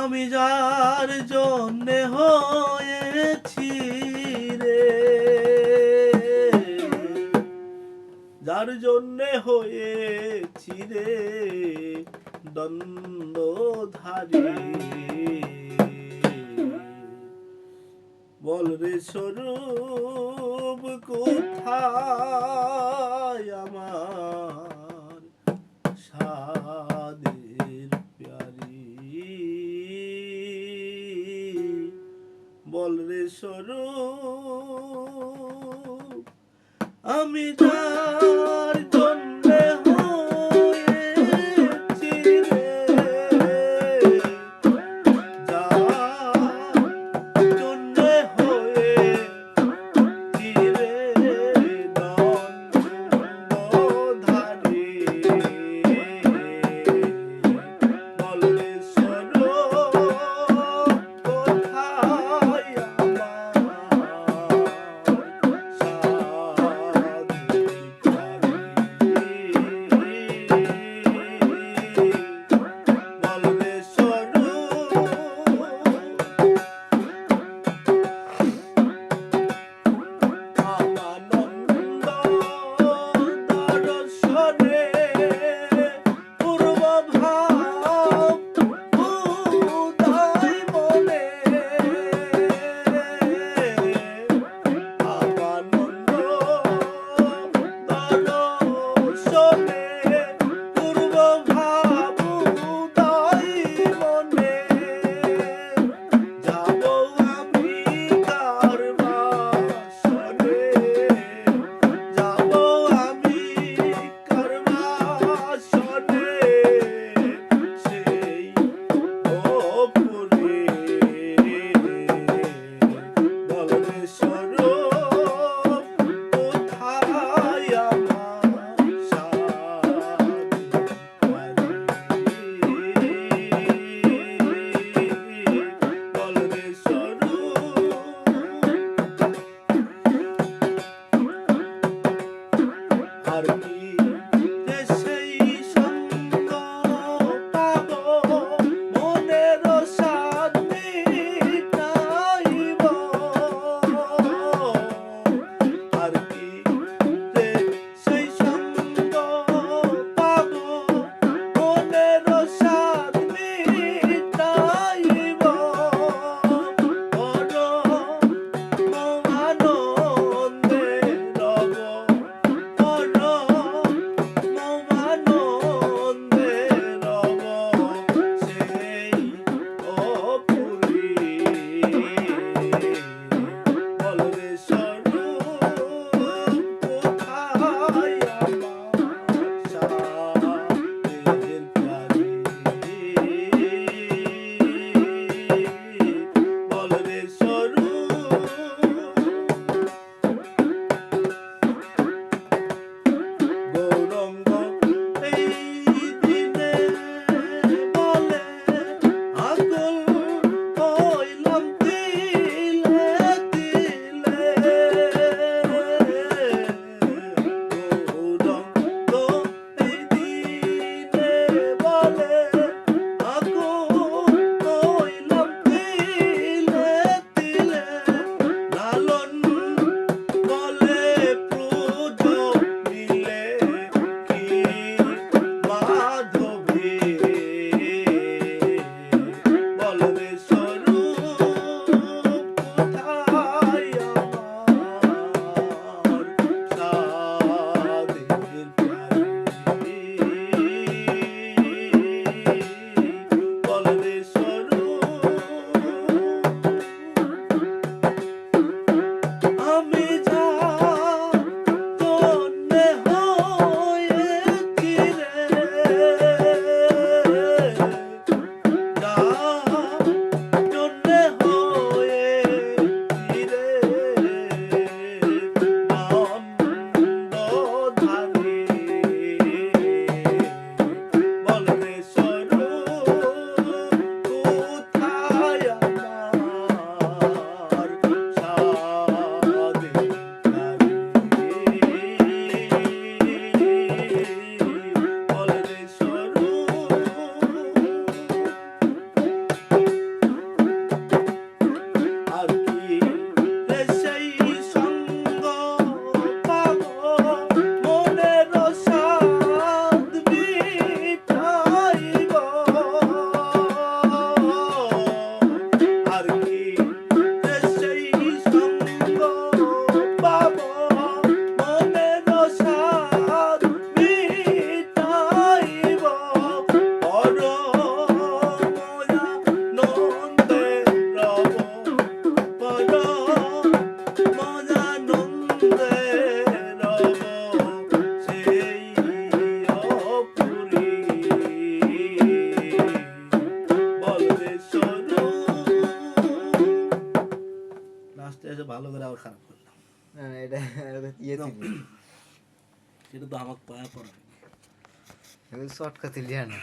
আমি যার জন্যে হয়েছি রে। যার জন্যে হয়েছি রে দ্বন্দ্বধারী। বল রে স্বরূপ, কোথায় আমার রে স্বরূপ আমি যার Harmony. এটা ভালো করে আবার খারাপ করলাম। এটা ইয়ে সেটা তো আমাকে পায়া পড়া শর্টকাতে লিয়া না